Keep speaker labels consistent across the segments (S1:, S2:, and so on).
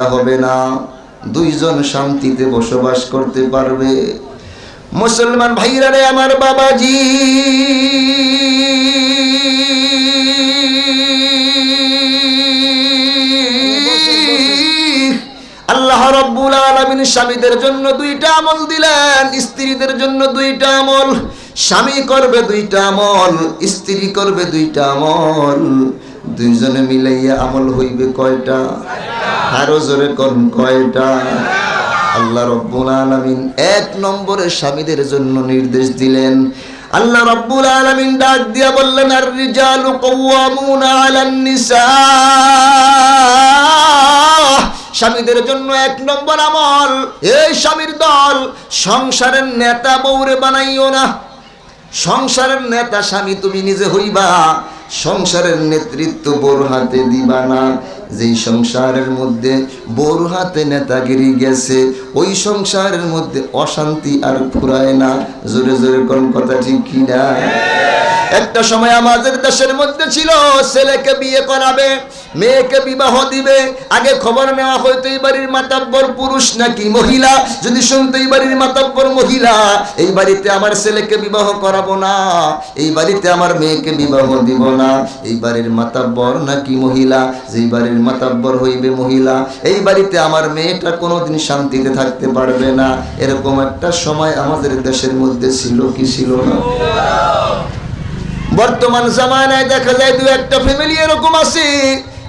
S1: হবে না। দুইজন শান্তিতে বসবাস করতে পারবে। মুসলমান ভাইরা রে আমার বাবাজি। আল্লাহ রব্বুল আলামিন স্বামীদের জন্য দুইটা আমল দিলেন, স্ত্রীদের জন্য দুইটা আমল, স্বামী করবে দুইটা আমল, স্ত্রী করবে দুইটা আমল। দুইজনে মিলাইয়া আমল হইবে কয়টা? আরও জোরে কোন, কয়টা? আল্লাহ রব্বুল আলামিন এক নম্বরে স্বামীদের জন্য নির্দেশ দিলেন। আল্লাহ রব্বুল আলামিন ডাক দিয়া বললেন আর রিজালু কওয়ামুনা আলান নিসা। স্বামীদের জন্য এক নম্বর আমল, এই স্বামীর দল, সংসারের নেতা বউরে বানাইও না। সংসারের নেতা স্বামী তুমি নিজে হইবা। সংসারের নেতৃত্ব বোর হাতে দিবা না। যেই সংসারের মধ্যে বোর হাতে নেতাগিরি গেছে, ওই সংসারের মধ্যে অশান্তি আর ফুরায় না। জোরে জোরে কোন কথা ঠিক কিনা? একটা সময় আমাদের দেশের মধ্যে ছিল, ছেলেকে বিয়ে করাবে, মেয়েকে বিবাহ দিবে। আগে খবর নেওয়া হয়তো এই বাড়ির মাতাব্বর পুরুষ নাকি মহিলা? যদি শুনতো এই বাড়ির মাতাব্বর মহিলা, এই বাড়িতে আমার ছেলেকে বিবাহ করাবো না, এই বাড়িতে আমার মেয়েকে বিবাহ দিব না। এই বাড়ির মাতাব্বর নাকি মহিলা? যেই বাড়ির মাতাব্বর হইবে মহিলা, এই বাড়িতে আমার মেয়েটা কোনোদিন শান্তিতে থাকতে পারবে না। এরকম একটা সময় আমাদের দেশের মধ্যে ছিল কি ছিল না? বর্তমান জামানায় দেখা যায় দু একটা ফ্যামিলি এরকম আছে।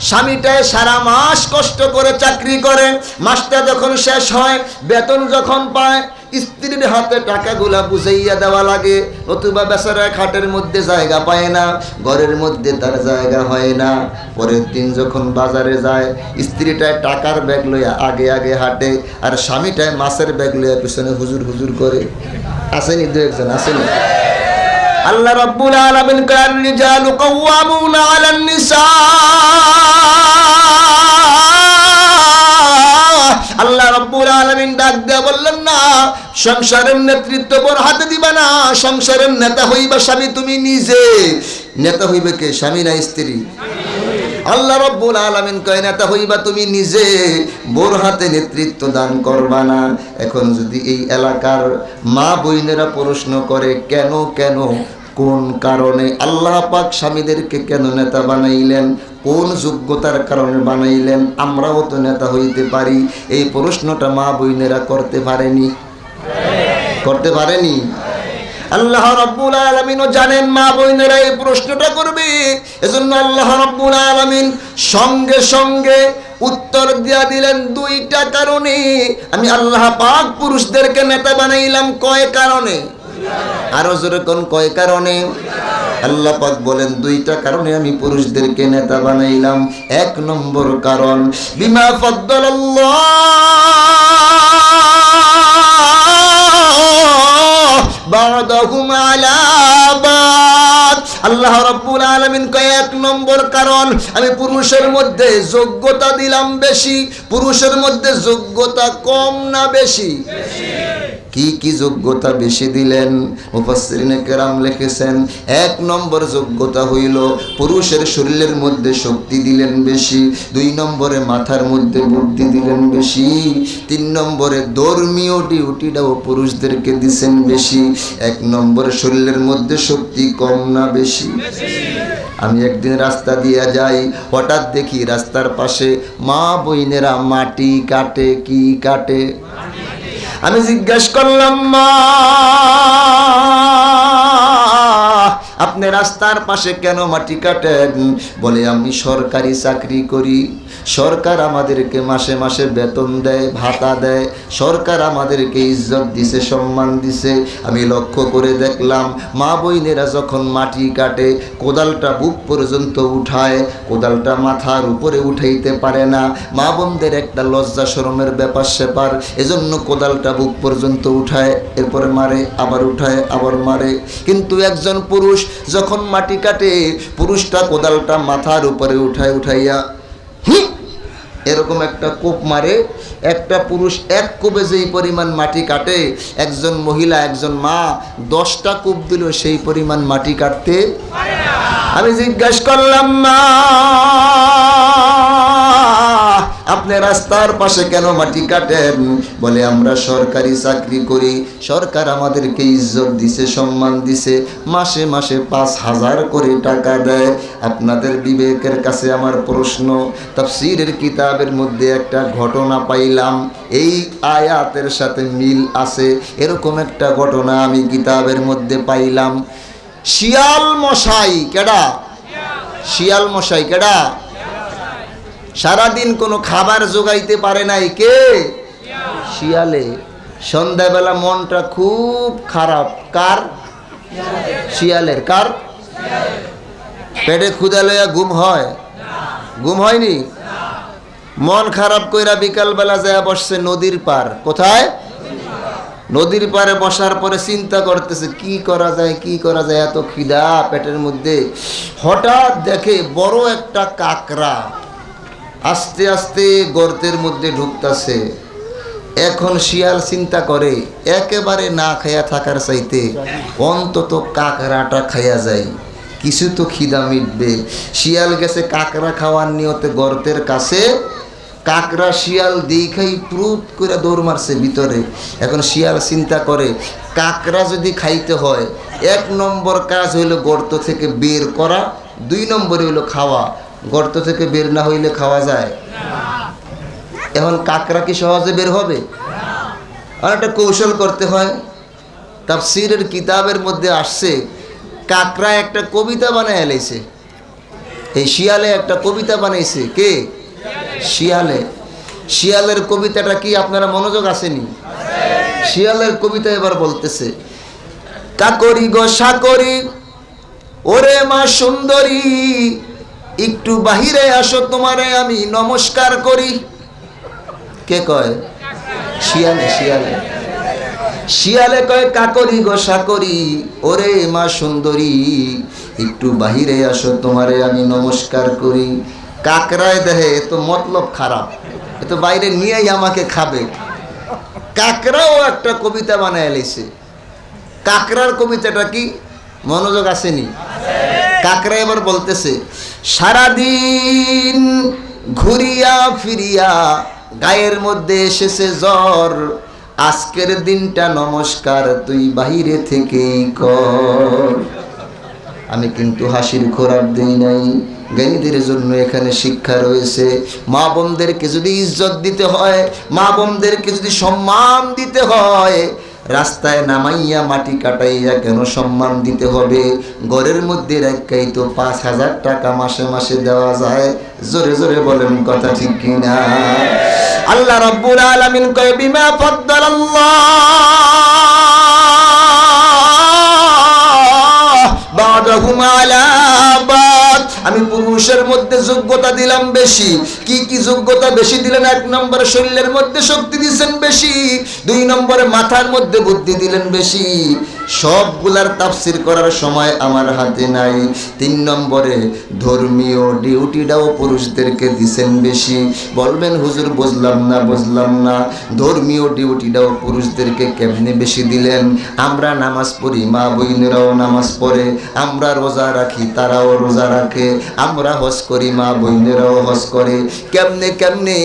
S1: স্বামীটায় সারা মাস কষ্ট করে চাকরি করে, মাসটা যখন শেষ হয়, বেতন যখন পায় স্ত্রীর হাতে টাকাগুলা বুঝাইয়া দেওয়া লাগে, নতুবা বেচারা খাটের মধ্যে জায়গা পায় না, ঘরের মধ্যে তার জায়গা হয় না। পরের দিন যখন বাজারে যায়, স্ত্রীটায় টাকার ব্যাগ লইয়া আগে আগে হাঁটে আর স্বামীটায় মাছের ব্যাগ লইয়া পিছনে হুজুর হুজুর করে। আসেনি দু একজন, আসেনি? আল্লাহ রাব্বুল আলামিন কার রিজালু কাওয়ামুনা আলান নিসা আল্লাহ রাব্বুল আলামিন ডাক দেয়া বললেন সংসারের নেতৃত্ব বর হাতে দিবা না, সংসারের নেতা হইবা স্বামী তুমি নিজে। নেতা হইবে কে? স্বামী না স্ত্রী? আল্লাহ রব্বুল আলামিন কয়, নেতা হইবা তুমি নিজে। বোর হাতে নেতৃত্ব দান করবা না। এখন যদি এই এলাকার মা বইনেরা প্রশ্ন করে, কেন কেন? কোন কারণে আল্লাহ পাক স্বামীদেরকে কেন নেতা বানাইলেন? কোন যোগ্যতার কারণে বানাইলেন? আমরাও তো নেতা হইতে পারি। এই প্রশ্নটা মা বইনেরা করতে পারেনি। করতে পারেনি? আল্লাহ রব্বুল আলমিনও জানেন মা বোনেরা এই প্রশ্নটা করবে। এজন্য আল্লাহ রব্বুল আলমিন সঙ্গে সঙ্গে উত্তর দিয়া দিলেন দুইটা কারণে। আমি আল্লাহ পাক পুরুষদেরকে নেতা বানাইলাম কয় কারণে? আরও জোরে কোন কয় কারণে? আল্লাহ পাক বলেন, দুইটা কারণে আমি পুরুষদেরকে নেতা বানাইলাম। এক নম্বর কারণ, বিমা বাদ। আল্লাহ রাব্বুল আলামিন কয়, এক নম্বর কারণ, আমি পুরুষের মধ্যে যোগ্যতা দিলাম বেশি, পুরুষের মধ্যে যোগ্যতা কম না বেশি? কি কি যোগ্যতা বেশি দিলেন? মুফাসসিরিনে কেরাম লিখেছেন, এক নম্বর যোগ্যতা হইল পুরুষের শরীরের মধ্যে শক্তি দিলেন বেশি, দুই নম্বরে মাথার মধ্যে বুদ্ধি দিলেন বেশি, তিন নম্বরে ধর্মীয় ডিউটিটাও পুরুষদেরকে দিছেন বেশি, এক নম্বরে শরীরের মধ্যে শক্তি কম না বেশি। আমি একদিন রাস্তা দিয়ে যাই, হঠাৎ দেখি রাস্তার পাশে মা বইনেরা মাটি কাটে, কি কাটে? আমি জিজ্ঞেস করলাম মা আপনি রাস্তার পাশে কেন মাটি কাটেন? বলে, আমি সরকারি চাকরি করি। সরকার আমাদেরকে মাসে মাসে বেতন দেয়, ভাতা দেয়। সরকার আমাদেরকে ইজ্জত দিছে, সম্মান দিছে। আমি লক্ষ্য করে দেখলাম, মা বইনেরা যখন মাটি কাটে, কোদালটা বুক পর্যন্ত উঠায়। কোদালটা মাথার উপরে উঠাইতে পারে না। মা বোনদের একটা লজ্জা শরমের ব্যাপার স্যাপার। এজন্য কোদালটা বুক পর্যন্ত উঠায়, এরপরে মারে, আবার উঠায়, আবার মারে। কিন্তু একজন পুরুষ যখন মাটি কাটে, পুরুষটা কোদালটা মাথার উপরে উঠায় উঠাইয়া হুম এরকম একটা কোপ মারে, একটা পুরুষ এক কোপে যেই পরিমাণ মাটি কাটে, একজন মহিলা, একজন মা, দশটা কোপ দিল সেই পরিমাণ মাটি কাটতে। আমি জিজ্ঞাসা করলাম, মা আপনি রাস্তার পাশে কেন মাটি কাটেন? বলে, আমরা সরকারি চাকরি করি। সরকার আমাদেরকে ইজ্জত দিছে, সম্মান দিছে। মাসে মাসে পাঁচ হাজার করে টাকা দেয়। আপনাদের বিবেকের কাছে আমার প্রশ্ন, তাফসীরের কিতাবের মধ্যে একটা ঘটনা পাইলাম। এই আয়াতের সাথে মিল আছে। এরকম একটা ঘটনা আমি কিতাবের মধ্যে পাইলাম। শিয়াল মশাই, কেডা? শিয়াল মশাই, কেডা? সারাদিন কোনো খাবার জোগাইতে পারে নাই কে? শিয়ালে। সন্ধ্যাবেলা মনটা খুব খারাপ। কার? শিয়ালের। কার? পেটে ক্ষুদা লইয়া ঘুম হয়? ঘুম হয়নি? মন খারাপ কইরা বিকালবেলা যায় বসছে নদীর পার। কোথায়? নদীর পারে বসার পরে চিন্তা করতেছে, কি করা যায়, কি করা যায়? এত খিদা পেটের মধ্যে। হঠাৎ দেখে বড় একটা কাকড়া। আস্তে আস্তে গর্তের মধ্যে ঢুকতাছে। এখন শিয়াল চিন্তা করে, একেবারে না খাইয়া থাকার চাইতে অন্তত কাকড়াটা খাইয়া যায়। কিছু তো খিদা মিটবে। শিয়াল গেছে কাকড়া খাওয়ার নিয়তে গর্তের কাছে। কাকড়া শিয়াল দেখাই প্রুত করে দৌড় মারছে ভিতরে। এখন শিয়াল চিন্তা করে, কাকড়া যদি খাইতে হয়, এক নম্বর কাজ হইল গর্ত থেকে বের করা, দুই নম্বরে হইল খাওয়া। গর্ত থেকে বের না হইলে খাওয়া যায়। এখন কাকড়া কি সহজে বের হবে? আর একটা কৌশল করতে হয়। তাফসিরের কিতাবের মধ্যে আসছে কাকড়া একটা কবিতা বানায় এলাইছে এই শিয়ালে একটা কবিতা বানাইছে। কে? শিয়ালে। শিয়ালের কবিতাটা কি আপনারা মনোযোগ আসেনি? শিয়ালের কবিতা এবার বলতেছে, কাকরি গো সাকরি, ওরে মা সুন্দরী একটু বাহিরে আসো তোমারে, আমি নমস্কার করি। কে কয়? শিয়ালে শিয়ালে। শিয়ালে কয়, কাকরি গো সাকরি, ওরে মা সুন্দরী, একটু বাহিরে আসো তোমারে, আমি নমস্কার করি। কাকরায় দেহে তো মতলব খারাপ, এ তো বাইরে নিয়েই আমাকে খাবে। কাকরাও একটা কবিতা বানায় এলেছে কাকরার কবিতাটা কি? মনোযোগ আসেনি। কাকরা এবার বলতেছে, সারাদিন ঘুরিয়া ফিরিয়া গায়ের মধ্যে এসেছে জ্বর, আজকের দিনটা নমস্কার, তুই বাহিরে থেকেই কর। আমি কিন্তু হাসির খোরাক দিই নাই। জ্ঞানীদের জন্য এখানে শিক্ষা রয়েছে। মা বোনদেরকে যদি ইজ্জত দিতে হয়, মা বোনদেরকে যদি সম্মান দিতে হয় রাস্তায় নামাইয়া মাটি কাটাইয়া কেন সম্মান দিতে হবে? ঘরের মধ্যে রেখাই তো পাঁচ হাজার টাকা মাসে মাসে দেওয়া যায়। জোরে জোরে বলেন কথা ঠিক কিনা? আল্লাহ রব্বুল আলামিন কয়, বিমা ফদ্দালাল্লাহ বাদাহুম আলা আমি পুরুষের মধ্যে যোগ্যতা দিলাম বেশি। কি কি যোগ্যতা বেশি দিলেন? এক নম্বরে শরীরের মধ্যে শক্তি দিয়েছেন বেশি। দুই নম্বরে মাথার মধ্যে বুদ্ধি দিলেন বেশি। সবগুলার তাফসির করার সময় আমার হাতে নাই। তিন নম্বরে ধর্মীয় ডিউটিটাও পুরুষদেরকে দিছেন বেশি। বলবেন, হুজুর, বুঝলাম না বুঝলাম না। ধর্মীয় ডিউটিটাও পুরুষদেরকে কেমনে বেশি দিলেন? আমরা নামাজ পড়ি মা বইনেরাও নামাজ পড়ে। আমরা রোজা রাখি, তারাও রোজা রাখে। আমরা হজ করি, মা বইনেরাও হজ করে। কেমনে কেমনে?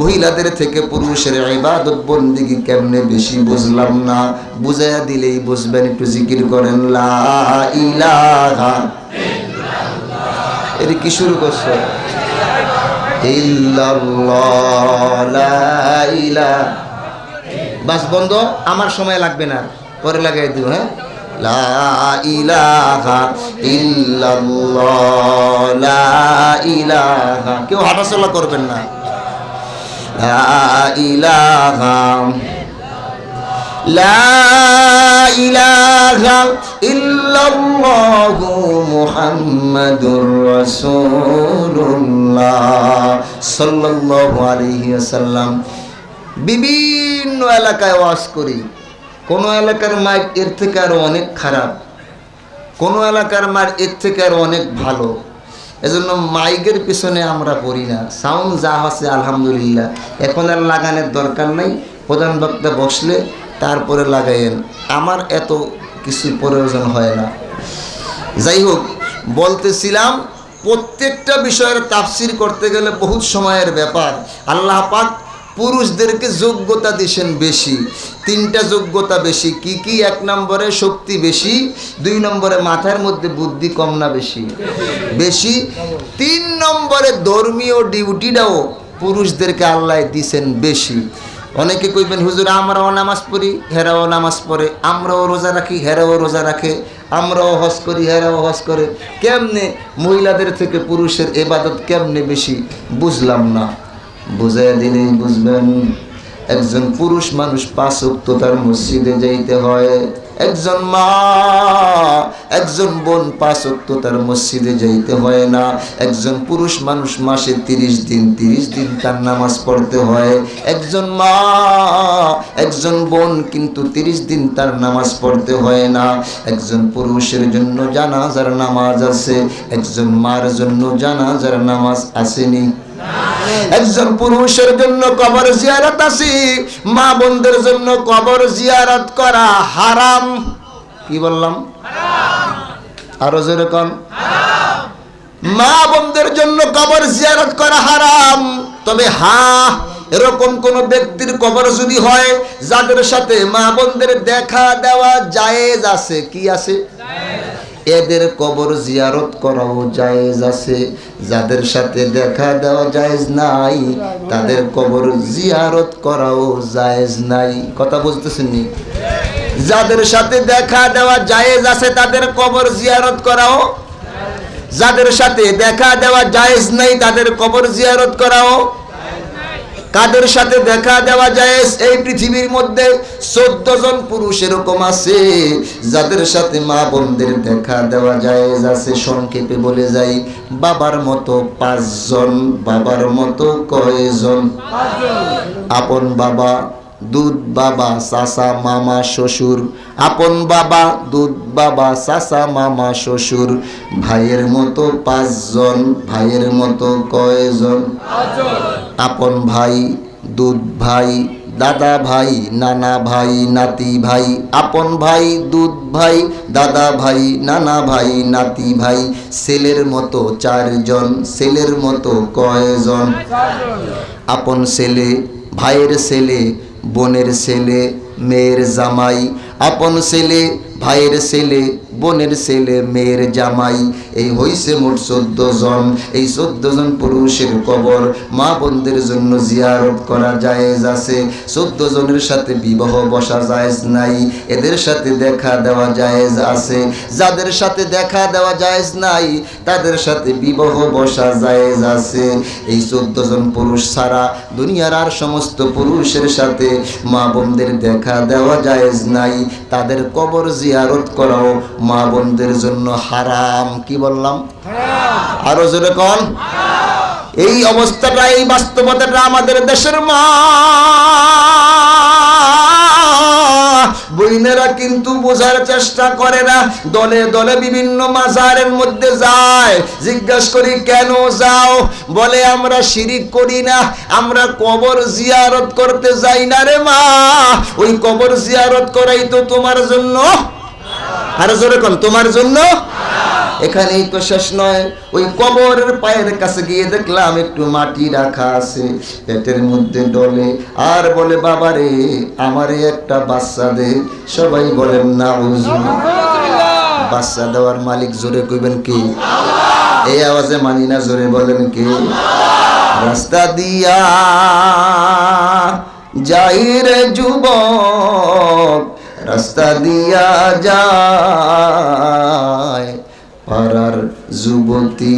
S1: মহিলাদের থেকে পুরুষের ইবাদত বন্দিগি কেমনে বেশি বুঝলাম না। বুঝাইয়া দিলেই বুঝবেন, একটু জিকির করেন, লা ইলাহা কি শুরু করছ? বাস বন্ধ, আমার সময় লাগবে না, পরে লাগাই দিব হ্যাঁ? লা ইলাহা ইল্লাল্লাহ, লা ইলাহা। কেউ হাঁটাচলা করবেন না। লা ইলাহা লা ইলাহা ইল্লাল্লাহু মুহাম্মাদুর রাসূলুল্লাহ সাল্লাল্লাহু আলাইহি ওয়াসাল্লাম। বিভিন্ন এলাকায় ওয়াজ করি। কোন এলাকার মাইক এর থেকে আরও অনেক খারাপ। কোন এলাকার মার এর থেকে আরও অনেক ভালো। এজন্য মাইকের পিছনে আমরা পড়ি না। সাউন্ড যা আছে, আলহামদুলিল্লাহ। এখন আর লাগানোর দরকার নাই। প্রধান বক্তা বসলে তারপরে লাগাইয়েন। আমার এত কিছু প্রয়োজন হয় না। যাই হোক, বলতেছিলাম, প্রত্যেকটা বিষয়ের তাফসির করতে গেলে বহুত সময়ের ব্যাপার। আল্লাহ পাক পুরুষদেরকে যোগ্যতা দিয়েছেন বেশি। তিনটা যোগ্যতা বেশি। কি কি? এক নম্বরে শক্তি বেশি, দুই নম্বরে মাথার মধ্যে বুদ্ধি কম না বেশি? বেশি। তিন নম্বরে ধর্মীয় ডিউটিটাও পুরুষদেরকে আল্লাহ দিছেন বেশি। অনেকে কইবেন, হুজুর, আমরাও নামাজ পড়ি, হেরাও নামাজ পড়ে। আমরাও রোজা রাখি, হেরাও রোজা রাখে। আমরাও হজ করি, হেরাও হজ করে। কেমনে মহিলাদের থেকে পুরুষের এবাদত কেমনে বেশি? বুঝলাম না। বুঝে দিলেই বুঝবেন, একজন পুরুষ মানুষ পাঁচ উক্ত তার মসজিদে যাইতে হয়, একজন মা, একজন বোন পাঁচ উক্ত তার মসজিদে যাইতে হয় না, একজন পুরুষ মানুষ মাসে তিরিশ দিন তিরিশ দিন তার নামাজ পড়তে হয়, একজন মা, একজন বোন কিন্তু তিরিশ দিন তার নামাজ পড়তে হয় না, একজন পুরুষের জন্য জানাজার নামাজ আছে, একজন মার জন্য জানাজার নামাজ আসেনি। একজন পুরুষের জন্য কবর জিয়ারত আছে মা বোনদের জন্য কবর জিয়ারত করা হারাম। কি বললাম? আরও যেরকম মা বোনদের জন্য কবর জিয়ারত করা হারাম। তবে হা এরকম কোন ব্যক্তির কবর যদি হয় যাদের সাথে মা বোনদের দেখা দেওয়া জায়েজ আছে কি আছে? এদের কবর জিয়ারত করাও জায়েজ আছে। যাদের সাথে দেখা দেওয়া জায়েজ নাই, তাদের কবর জিয়ারত করাও জায়েজ নাই। কথা বুঝতেছেন নি যাদের সাথে দেখা দেওয়া জায়েজ আছে, তাদের কবর জিয়ারত করাও। যাদের সাথে দেখা দেওয়া জায়েজ নাই, তাদের কবর জিয়ারত করাও। কাদের সাথে দেখা দেওয়া যায়? এই পৃথিবীর মধ্যে চোদ্দ জন পুরুষ এরকম আছে যাদের সাথে মা বোনদের দেখা দেওয়া যায় আছে সংক্ষেপে বলে যাই বাবার মতো পাঁচজন বাবার মতো কয়জন? আপন বাবা দুধ বাবা, চাচা, মামা, শ্বশুর। আপন বাবা, দুধ বাবা, চাচা, মামা, শ্বশুর। ভাইয়ের মতো পাঁচজন, ভাইয়ের মতো কয়জন? আপন ভাই, দুধ ভাই, দাদা ভাই, নানা ভাই, নাতি ভাই। আপন ভাই, দুধ ভাই, দাদা ভাই, নানা ভাই, নাতি ভাই। ছেলের মতো চারজন, ছেলের মতো কয়জন? আপন ছেলে, ভাইয়ের ছেলে বোনের ছেলে মেয়ের জামাই আপন ছেলে ভাইয়ের ছেলে বোনের ছেলে, মেয়ের জামাই, এই হইছে মোট চোদ্দ জন। এই চোদ্দ জন পুরুষের কবর মা বোনদের জন্য জিয়ারত করা জায়েজ আছে। চোদ্দ জনের সাথে বিবাহ বসা জায়েজ নাই। এদের সাথে দেখা দেওয়া জায়েজ আছে। যাদের সাথে দেখা দেওয়া জায়েজ নাই, তাদের সাথে বিবাহ বসা জায়েজ আছে। এই চোদ্দ জন পুরুষ ছাড়া দুনিয়ার আর সমস্ত পুরুষের সাথে মা বোনদের দেখা দেওয়া জায়েজ নাই। তাদের কবর জিয়ারত করাও মা বোনদের জন্য হারাম, কি বললাম? আরও জোরে কন। এই অবস্থাটা এই বাস্তবতাটা আমাদের দেশের মা বইনেরা কিন্তু বোঝার চেষ্টা করে না, দলে দলে বিভিন্ন মাজারের মধ্যে যায়। জিজ্ঞাস করি, কেন যাও? বলে, আমরা শিরিক করি না, আমরা কবর জিয়ারত করতে যাই না রে মা। ওই কবর জিয়ারত করাই তো তোমার জন্য আর জোরে কন, তোমার জন্য? এখানেই তো শেষ নয়। ওই কবরের পায়ের কাছে গিয়ে দেখলাম একটু মাটি রাখা আছে, পেটের মধ্যে ডলে। আর বলে বাবা রে আমারে একটা বাচ্চা দে। সবাই বলেন না বাচ্চা দেওয়ার মালিক জোরে কইবেন কি? এই আওয়াজে মানি না, জোরে বলেন কি? রাস্তা দিয়া যাই রে যুবক রাস্তা দিয়া যায়। পাড়ার যুবতী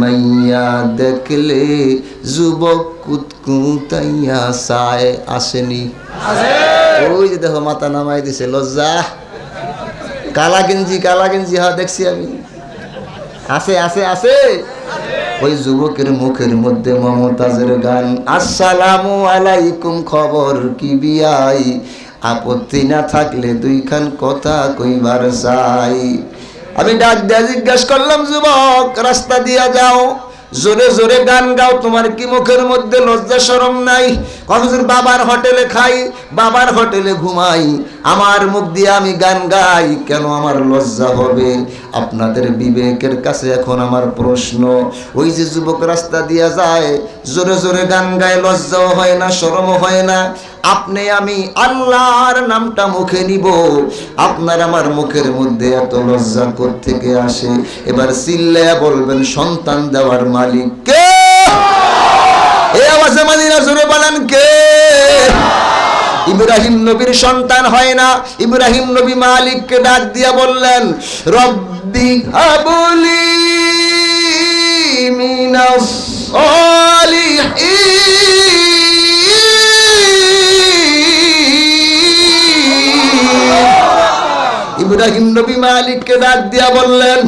S1: মাইয়া দেখলে যুবক কুতকুতাইয়া সায় আসেনি। ওই যে দেখো মাথা নামাই দিছে লজ্জা। কালা গেঞ্জি কালা গেঞ্জি হা দেখছি আমি। আছে আছে আছে ওই যুবকের মুখের মধ্যে মমতাজের গান। আসসালামু আলাইকুম খবর কি বিয়াই আপত্তি না থাকলে দুইখান কথা কইবার চাই। আমি ডাক দিয়া জিজ্ঞাস করলাম, যুবক, রাস্তা দিয়া যাও। জোরে জোরে গান গাও, তোমার কি মুখের মধ্যে লজ্জা শরম নাই? কখন বাবার হোটেলে খাই, বাবার হোটেলে ঘুমাই। আমার মুখ দিয়ে আমি গান গাই, কেন আমার লজ্জা হবে? আপনাদের বিবেকের কাছে এখন আমার প্রশ্ন। ওই যে যুবক রাস্তা দিয়া যায়, জোরে জোরে গান গায়, লজ্জাও হয় না, শরমও হয় না। আপনি আমি আল্লাহর নামটা মুখে নিব। আপনার আমার মুখের মধ্যে এত লজ্জা থেকে আসে? এবার চিল্লায়া বলবেন, সন্তান দেওয়ার মালিক কে? এ আওয়াজে মাদিনা জোরে বলেন, কে? ইব্রাহিম নবীর সন্তান হয় না। ইব্রাহিম নবী মালিককে ডাক দিয়া বললেন, রব্বি হাবলি মিনাস সালিহিন। ইব্রাহিম নবী মালিককে ডাক দিয়া বললেন,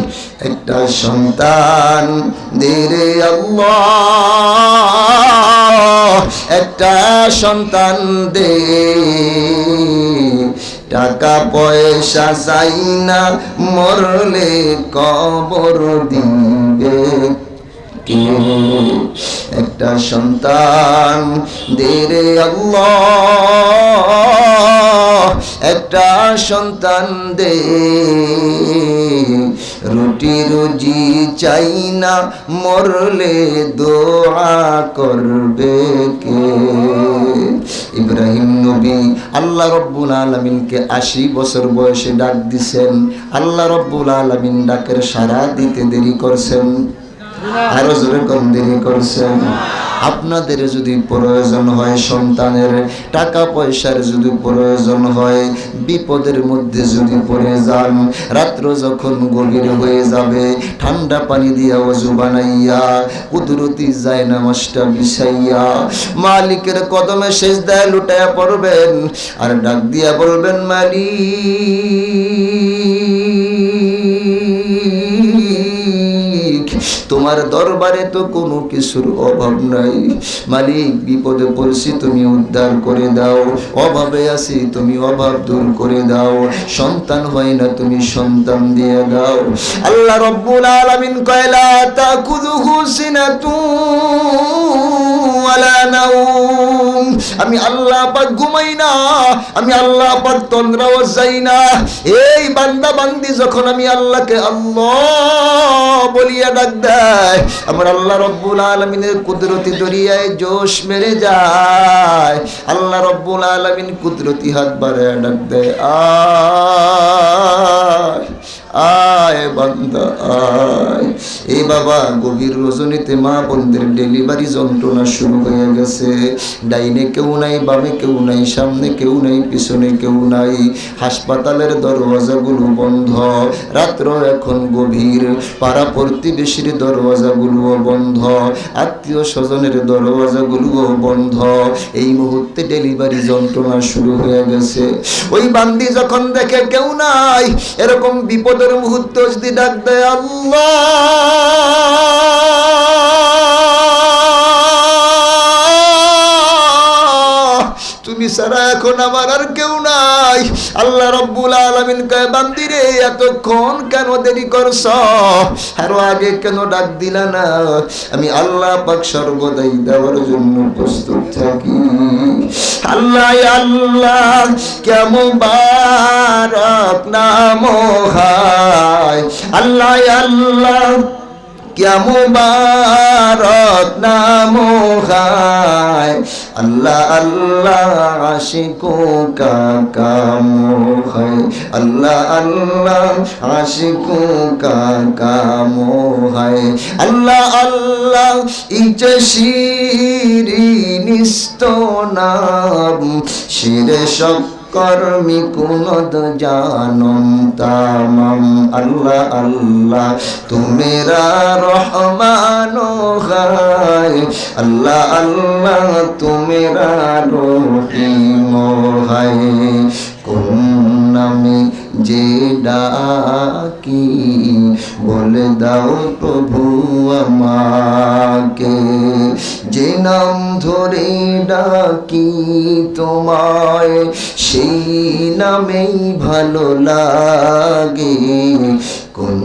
S1: একটা সন্তান আল্লাহ, একটা সন্তান দে। টাকা পয়সা চাই না, মরলে কবর দিবে। একটা সন্তান দেরে একটা সন্তান দে। রুটি রুজি চাই না, মরলে দোয়া করবে কে? ইব্রাহিম নবী আল্লাহ রব্বুল আলমিনকে আশি বছর বয়সে ডাক দিছেন। আল্লাহ রব্বুল আলমিন ডাকের সারা দিতে দেরি করছেন। আরও জোরে কম দেরি করছেন, আপনাদের যদি প্রয়োজন হয় সন্তানের টাকা পয়সার যদি প্রয়োজন হয়, বিপদের মধ্যে যদি পড়ে যান, রাত্র যখন গভীর হয়ে যাবে, ঠান্ডা পানি দিয়া অজু বানাইয়া, কুদরতি যায় নামাজটা বিছাইয়া, মালিকের কদমে শেষ দেয় লুটায়া পড়বেন, আর ডাক দিয়া বলবেন, মালিক তোমার দরবারে তো কোনো কিছুর অভাব নাই। মালিক, বিপদে পড়ছি, তুমি উদ্ধার করে দাও। অভাবে আছি, তুমি অভাব দূর করে দাও। সন্তান হয় না, তুমি সন্তান দিয়ে দাও। আল্লাহ রব্বুল আলামিন কয়লা তা কুদু হুসিনা সিনাতু আমি আল্লাহ পাক ঘুমাই না, আমি আল্লাহ পাক তন্দ্রাও যাই না। এই বান্দা বান্দি যখন আমি আল্লাহকে আল্লাহ বলিয়া ডাক দেয়, আমার আল্লাহ রব্বুল আলমিনের কুদরতি দরিয়ায় জোশ মেরে যায়। আল্লাহ রব্বুল আলমিন কুদরতি হাত বাড়ায় ডাক দেয়, আয় আয় বান্দা, আয়। এই বাবা গভীর রজনীতে মা বোনদের ডেলিভারি যন্ত্রণা শুরু হয়ে গেছে ডাইনে কেউ নাই, বামে কেউ নাই, সামনে কেউ নাই, পিছনে কেউ নাই। হাসপাতালের দরওয়াজাগুলো বন্ধ। রাত্র এখন গভীর। পাড়া প্রতিবেশীর দরওয়াজাগুলোও বন্ধ। আত্মীয় স্বজনের দরওয়াজাগুলোও বন্ধ। এই মুহূর্তে ডেলিভারি যন্ত্রণা শুরু হয়ে গেছে। ওই বান্দি যখন দেখে কেউ নাই, এরকম বিপদের মুহূর্ত যদি ডাক দেয় আল্লাহ। ছাড়া এখন আমার আর কেউ নাই। আল্লাহ রব্বুল আলমিন কয় বান্দিরে এতক্ষণ কেন দেরি করছ? আরও আগে কেন ডাক দিলা না? আমি আল্লাহ পাক সর্বদাই দেওয়ার জন্য প্রস্তুত থাকি। আল্লাহ আল্লাহ, কেমন বার আপনা হায় আল্লাহ আল্লাহ, কেমন বার আপনা হায় আল্লাহ আল্লাহ আশিকো কাকাম হয় আল্লাহ আল্লাহ আশিকো কাকাম হয় আল্লাহ আল্লাহ ইচশিরি নিস্ত নাম। শিরে শক্ত কর্মী কুনদ জানম তামাম। আল্লাহ আল্লাহ, তুমেরা রহমান হায়। আল্লাহ আল্লাহ, তুমেরা রহিম হায়। কোন যে ডাকি, বলে দাও প্রভু আমাকে। যে নাম ধরে ডাকি তোমায়, সেই নামেই ভালো লাগে। কোন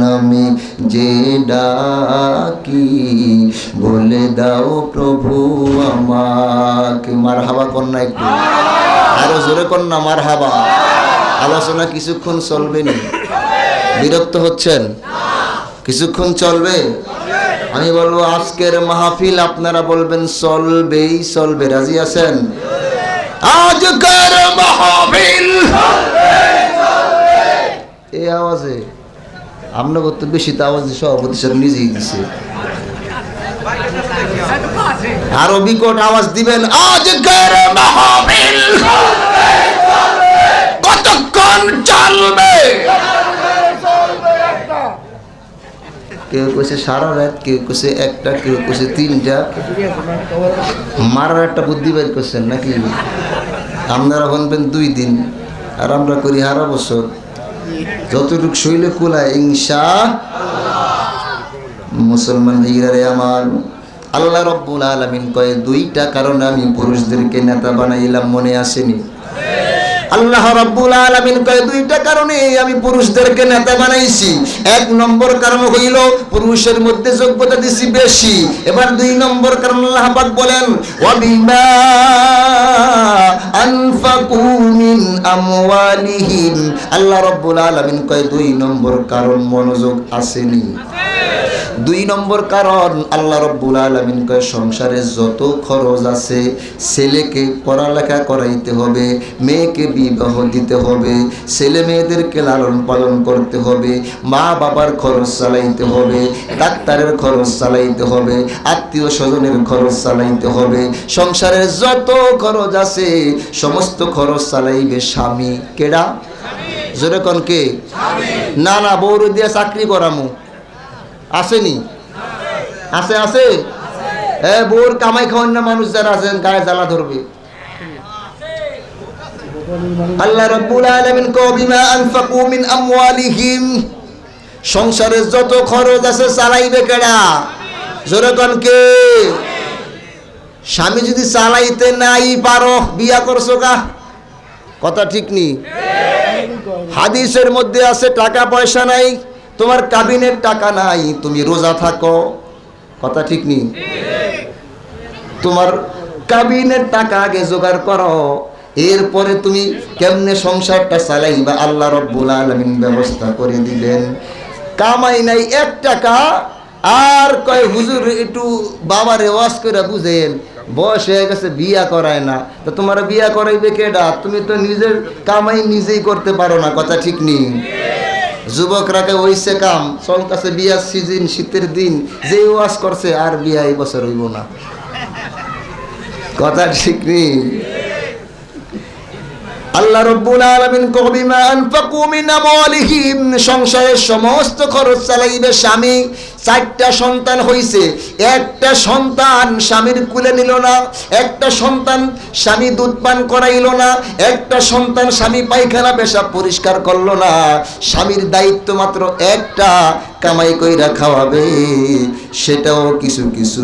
S1: নামে যে ডাকি, বলে দাও প্রভু আমাকে। মার হাবা কন্যা একটু। আরও জোরে কন্যা মার হাবা আলোচনা কিছুক্ষণ চলবে নি। বিরক্ত হচ্ছেন? কিছুক্ষণ চলবে? আমি বলব, আজকের মাহফিল আপনারা বলবেন, চলবেই চলবে। রাজি আছেন? আজকের মাহফিল এই আওয়াজে? আমরা করতে বেশি তো আওয়াজ সভাপতি স্যার নিজেই দিছে। আরও বিকট আওয়াজ দিবেন, আজকের মাহফিল কেউ কইছে সারা রাত, কেউ কইছে একটা, কেউ কইছে তিনটা। মারার একটা বুদ্ধি বের করছেন নাকি? আপনারা বলবেন দুই দিন, আর আমরা করি হারা বছর। যতটুক শৈলে কুলায় ইংসা মুসলমান ভাইরারে আমার, আল্লাহ রব্বুল আলমিন কয়ে, দুইটা কারণে আমি পুরুষদেরকে নেতা বানাইলাম, মনে আসেনি। আল্লাহ রাব্বুল আলামিন কয়, দুইটা কারণে আমি পুরুষদেরকে নেতা বানাইছি। এক নম্বর কারণ হইল পুরুষের মধ্যে যোগ্যতা দিছি বেশি। এবার দুই নম্বর কারণ আল্লাহ পাক বলেন ওয়া বিমা আনফাকু মিন আমওয়ালিহিম। আল্লাহ রাব্বুল আলামিন কয়, দুই নম্বর কারণ মনোযোগ আসেনি। দুই নম্বর কারণ আল্লাহ রব্বুল আলমিন কয়, সংসারে যত খরচ আছে, ছেলেকে পড়ালেখা করাইতে হবে, মেয়েকে বিবাহ দিতে হবে, ছেলে মেয়েদেরকে লালন পালন করতে হবে, মা বাবার খরচ চালাইতে হবে, ডাক্তারের খরচ চালাইতে হবে, আত্মীয় স্বজনের খরচ চালাইতে হবে, সংসারের যত খরচ আছে, সমস্ত খরচ চালাইবে স্বামী। কেডা? জোরে কন কে? না না বৌর দিয়া চাকরি করামু। আসেনি? আছে আছে হ্যাঁ বোর কামাই খাওয়ান না মানুষ যারা আছেন, গায়ে জ্বালা ধরবে। আল্লাহ রাব্বুল আলামিন কো বিমা আনফাকু মিন আমওয়ালিহিম? সংসারের যত খরচ আছে চালাইবে কেডা? জোরে কোন কে? স্বামী যদি চালাইতে নাই পারো, বিয়া করছ কা? কথা ঠিক নি? হাদিসের মধ্যে আছে, টাকা পয়সা নাই, তোমার কাবিনের টাকা নাই, তুমি রোজা থাকো। কথা ঠিক নি? তোমার কাবিনের টাকা আগে জোগাড় করো। এরপরে তুমি কেমনে সংসারটা চালাইবা? আল্লাহ রব্বুল আলমিন ব্যবস্থা করে দিলেন। কামাই নাই এক টাকা। আর কয় হুজুর, একটু বাবারে ওয়াশ করে বুঝেন, বয়স হয়ে গেছে, বিয়া করায় না। তো তোমার বিয়া করাইবে কেডা তুমি তো নিজের কামাই নিজেই করতে পারো না, কথা ঠিক নেই। যুবকরাকে ওইসে কাম, চলতেছে বিয়ার সিজন, শীতের দিন, যে ওয়াজ করছে, আর বিয়া এই বছর হইব না। কথা ঠিক নেই। আল্লাহ রব্বুল আলমিন কবিমা আনফাকু মিন আমওয়ালিহিম? সংসারের সমস্ত খরচ চালাইবে স্বামী। চারটা সন্তান হইছে। একটা সন্তান স্বামীর কুলে নিল না, একটা সন্তান স্বামী দুধ পান করাইল না, একটা সন্তান স্বামী পায়খানা পেশা পরিষ্কার করল না। স্বামীর দায়িত্ব মাত্র একটা, কামাই কইরা খাওয়াবে। সেটাও কিছু কিছু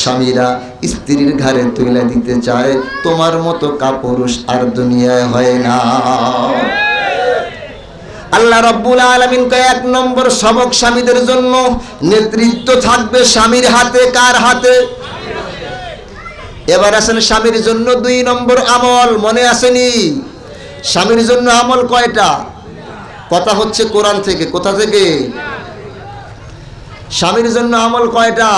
S1: স্বামীরা স্ত্রীর ঘাড়ে তুলে দিতে চায়। তোমার মতো কাপুরুষ আর দুনিয়ায় হয় না। আল্লাহ রব্বুল আলমিন এক নম্বর সবক স্বামীদের জন্য নেতৃত্ব থাকবে স্বামীর হাতে, কার হাতে? এবার আসেন স্বামীর জন্য দুই নম্বর আমল, মনে আসেনি? স্বামীর জন্য আমল কয়টা? কথা হচ্ছে কোরআন থেকে, কোথা থেকে? স্বামীর জন্য আমল কয়টা?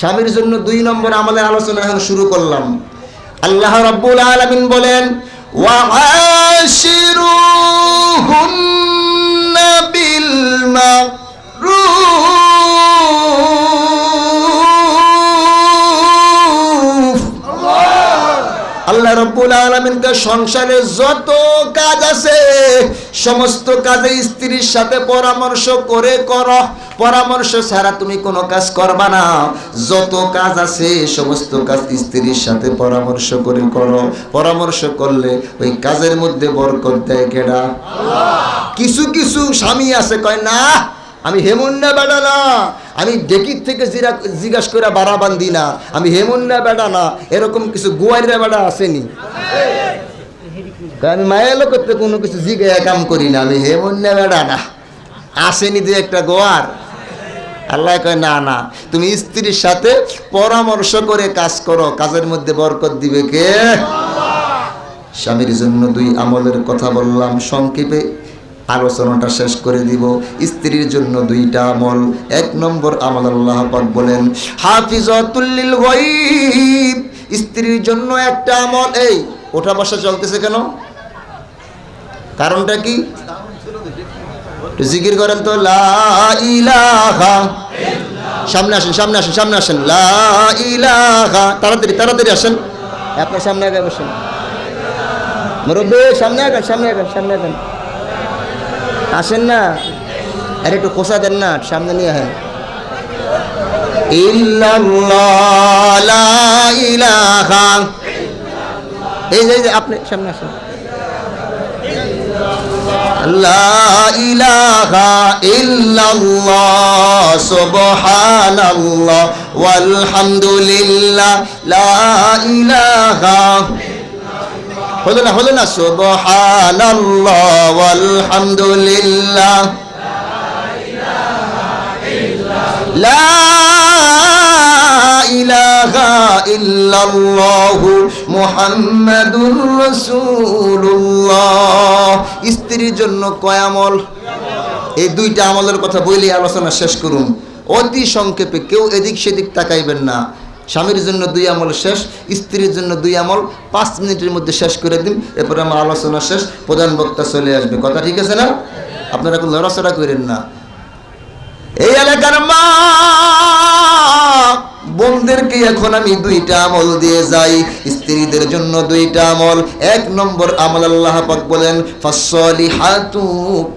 S1: স্বামীর জন্য দুই নম্বর আমলের আলোচনা এখন শুরু করলাম। আল্লাহ রব্বুল আলমিন বলেন وعاشروهن بالمعروف আল্লাহ রব্বুল আলমিনকে সংসারে যত কাজ আছে সমস্ত কাজে স্ত্রীর সাথে পরামর্শ করে কর। পরামর্শ ছাড়া তুমি কোনো কাজ করবা না। যত কাজ আছে সমস্ত কাজ স্ত্রীর সাথে পরামর্শ করে করো। পরামর্শ করলে ওই কাজের মধ্যে বরকত দেয় কেডা? কিছু কিছু স্বামী আছে কয় না আমি হেমুন্না বেড়া না। আমি ডেকির থেকে জিরা জিজ্ঞাসা করে বাড়া বান্ধি না। আমি হেমুন্না বেড়া না। এরকম কিছু গুয়ারিরা বেড়া আসেনি। আমি মায়ের করতে কোনো কিছু জিজ্ঞাসা কাম করি না। আমি হেমুন্না বেড়া না। আসেনি দু একটা গোয়ার। আল্লাহ কয়, না না। তুমি স্ত্রীর সাথে পরামর্শ করে কাজ করো। কাজের মধ্যে বরকত দিবে কে? স্বামীর জন্য দুই আমলের কথা বললাম। সংক্ষেপে আলোচনাটা শেষ করে দিব। স্ত্রীর জন্য দুইটা আমল। এক নম্বর আমল আল্লাহ পাক বলেন হাফিজাতুল্লিল গায়ব। স্ত্রীর জন্য একটা আমল। এই, ওঠা বসা চলতেছে কেন? কারণটা কি? জিকির করেন তো, লা ইলাহা সামনে আসেন সামনে আসেন সামনে আসেন। লা ইলাহা তাড়াতাড়ি তাড়াতাড়ি আসেন। আপনার সামনে আগে বসেন। সামনে আগান সামনে আগান সামনে আগান। আসেন না। আরে একটু খোসা দেন না সামনে নিয়ে ইলাহা। এই যে আপনি সামনে আসেন। লা হলো না হলো না? সুবহানাল্লাহ ওয়ালহামদুলিল্লাহ। লা ইলাহা ইল্লাল্লাহ মুহাম্মাদুর স্ত্রীর জন্য কয় আমল? এই দুইটা আমলের কথা বইলেই আলোচনা শেষ করুন। অতি সংক্ষেপে কেউ এদিক সেদিক তাকাইবেন না। স্বামীর জন্য দুই আমল শেষ, স্ত্রীর জন্য দুই আমল, পাঁচ মিনিটের মধ্যে শেষ করে দিন, এরপরে আমার আলোচনা শেষ, প্রধান বক্তা চলে আসবে। কথা ঠিক আছে না? আপনারা কোনো লড়াচড়া করেন না। এই এলাকার মা বোনদেরকে এখন আমি দুইটা আমল দিয়ে যাই, স্ত্রীদের জন্য দুইটা আমল। এক নম্বর আমল আল্লাহ পাক বলেন ফাসলিহাতু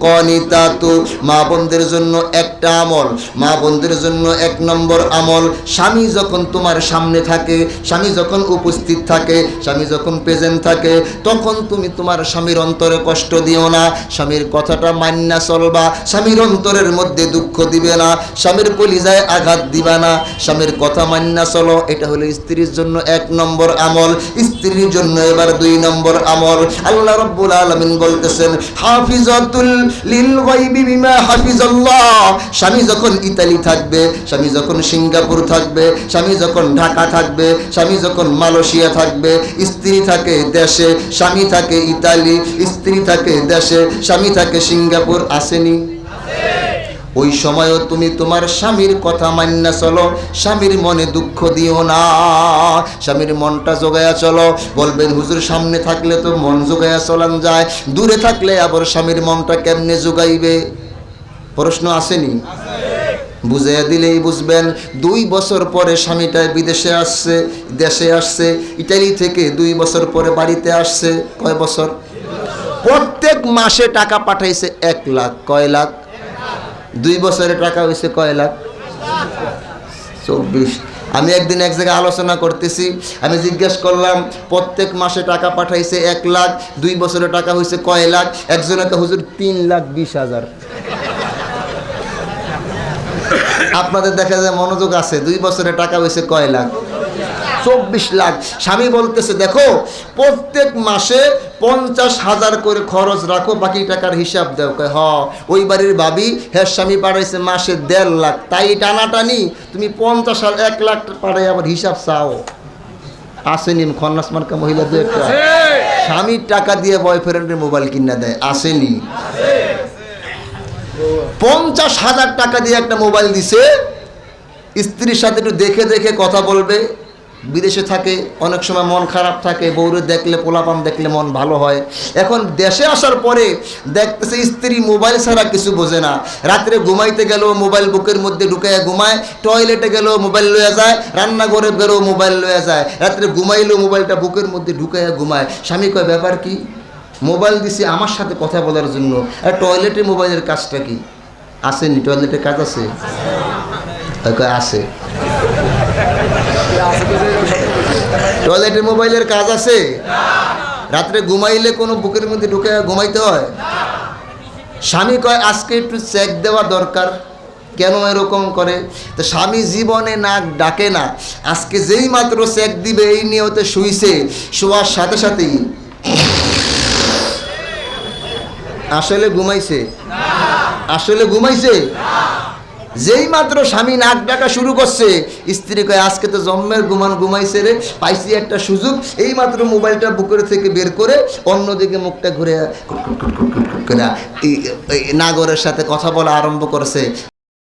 S1: কনিতাতু মা বোনদের জন্য একটা আমল। মা বোনদের জন্য এক নম্বর আমল, স্বামী যখন তোমার সামনে থাকে, স্বামী যখন উপস্থিত থাকে, স্বামী যখন প্রেজেন্ট থাকে, তখন তুমি তোমার স্বামীর অন্তরে কষ্ট দিও না। স্বামীর কথাটা মান্না চলবা, স্বামীর অন্তরের মধ্যে দুঃখ দিবে না, স্বামীর কলিজায় আঘাত দিবা না। স্বামীর কথা মান্না চলো, এটা হলো স্ত্রীর জন্য এক নম্বর আমল। স্ত্রীর জন্য এবার দুই নম্বর আমল। আল্লাহ রাব্বুল আলামিন বলতেছেন, হাফিজাতুল লিল গায়বি বিমা হাফিজাল্লাহ। স্বামী যখন ইতালি থাকবে, স্বামী যখন সিঙ্গাপুর থাকবে, স্বামী যখন ঢাকা থাকবে, স্বামী যখন মালয়েশিয়া থাকবে, স্ত্রী থাকে দেশে, স্বামী থাকে ইতালি, স্ত্রী থাকে দেশে, স্বামী থাকে সিঙ্গাপুর, আসেনি। ওই সময়ও তুমি তোমার স্বামীর কথা মান্না চলো। স্বামীর মনে দুঃখ দিও না। স্বামীর মনটা জোগায়া চলো। বলবেন, হুজুর, সামনে থাকলে তো মন জোগায়া চলান যায়। দূরে থাকলে আবার স্বামীর মনটা কেমনে জোগাইবে? প্রশ্ন আসেনি। বুঝাইয়া দিলেই বুঝবেন, দুই বছর পরে স্বামীটা বিদেশে আসছে, দেশে আসছে, ইটালি থেকে দুই বছর পরে বাড়িতে আসছে। কয় বছর? প্রত্যেক মাসে টাকা পাঠাইছে এক লাখ। কয় লাখ? দুই বছরের টাকা হয়েছে কয় লাখ? চব্বিশ। আমি একদিন এক জায়গায় আলোচনা করতেছি, আমি জিজ্ঞেস করলাম, প্রত্যেক মাসে টাকা পাঠাইছে এক লাখ, দুই বছরের টাকা হয়েছে কয় লাখ? একজনকে হুজুর, তিন লাখ বিশ হাজার। আপনাদের দেখা যায় মনোযোগ আছে, দুই বছরের টাকা হয়েছে কয় লাখ? চব্বিশ লাখ। স্বামী বলতেছে, দেখো, প্রত্যেক মাসে পঞ্চাশ হাজার করে খরচ রাখো, বাকি টাকার হিসাব দেও। হ। ওই বাড়ির ভাবি হ্যাঁ স্বামী পাঠাইছে মাসে দেড় লাখ। তাই টানাটানি, তুমি পঞ্চাশ হাজার এক লাখ পাঠাই আবার হিসাব চাও। আসেনি, খন্নাস মার্কা মহিলা দু একটা। স্বামীর টাকা দিয়ে বয়ফ্রেন্ডের মোবাইল কিনা দেয়, আসেনি। পঞ্চাশ হাজার টাকা দিয়ে একটা মোবাইল দিছে, স্ত্রীর সাথে একটু দেখে দেখে কথা বলবে। বিদেশে থাকে, অনেক সময় মন খারাপ থাকে, বউরে দেখলে, পোলাপান দেখলে মন ভালো হয়। এখন দেশে আসার পরে দেখতেছে স্ত্রী মোবাইল ছাড়া কিছু বোঝে না। রাত্রে ঘুমাইতে গেল মোবাইল বুকের মধ্যে ঢুকাইয়া ঘুমায়, টয়লেটে গেল মোবাইল লয়ে যায়, রান্নাঘরে গেলেও মোবাইল লয়ে যায়। রাত্রে ঘুমাইলেও মোবাইলটা বুকের মধ্যে ঢুকাইয়া ঘুমায়। স্বামী কয়, ব্যাপার কি? মোবাইল দিছি আমার সাথে কথা বলার জন্য। আর টয়লেটে মোবাইলের কাজটা কি? আসেনি, টয়লেটে কাজ আছে। আছে। টয়লেটে মোবাইলের কাজ আছে? রাত্রে ঘুমাইলে কোনো বুকের মধ্যে ঢুকে ঘুমাইতে হয়? স্বামী কয়, আজকে একটু চেক দেওয়া দরকার। কেন এরকম করে? তো স্বামী জীবনে নাক ডাকে না। আজকে যেই মাত্র চেক দিবে, এই নিয়ে নিয়তে শুইছে। শোয়ার সাথে সাথেই। আসলে ঘুমাইছে? আসলে ঘুমাইছে? যেই মাত্র স্বামী নাক ডাকা শুরু করছে স্ত্রী কয় আজকে তো জন্মের গুমান ঘুমাইছে রে পাইছি একটা সুযোগ এই মাত্র মোবাইলটা বুকের থেকে বের করে অন্যদিকে মুখটা ঘুরে নাগরের সাথে কথা বলা আরম্ভ করছে